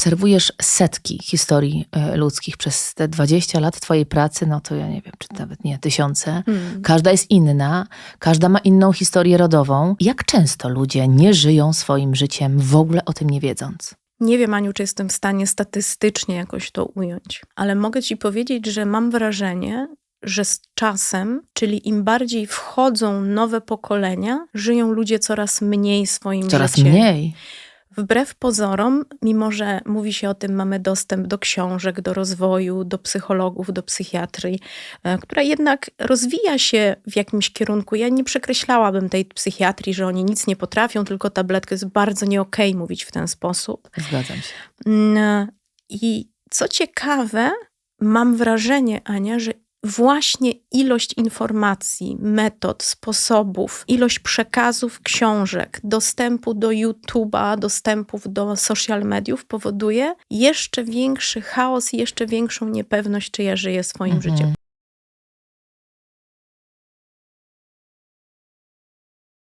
obserwujesz setki historii e, ludzkich przez te 20 lat twojej pracy, no to ja nie wiem, czy nawet nie, tysiące. Mm. Każda jest inna, każda ma inną historię rodową. Jak często ludzie nie żyją swoim życiem, w ogóle o tym nie wiedząc? Nie wiem, Aniu, czy jestem w stanie statystycznie jakoś to ująć, ale mogę ci powiedzieć, że mam wrażenie, że z czasem, czyli im bardziej wchodzą nowe pokolenia, żyją ludzie coraz mniej swoim Coraz życiem. mniej. Wbrew pozorom, mimo że mówi się o tym, mamy dostęp do książek, do rozwoju, do psychologów, do psychiatrii, e, która jednak rozwija się w jakimś kierunku. Ja nie przekreślałabym tej psychiatrii, że oni nic nie potrafią, tylko tabletkę jest bardzo nie okej mówić w ten sposób. Zgadzam się. Mm, I co ciekawe, mam wrażenie, Ania, że właśnie ilość informacji, metod, sposobów, ilość przekazów, książek, dostępu do YouTube'a, dostępów do social mediów powoduje jeszcze większy chaos i jeszcze większą niepewność, czy ja żyję swoim Mhm. życiem.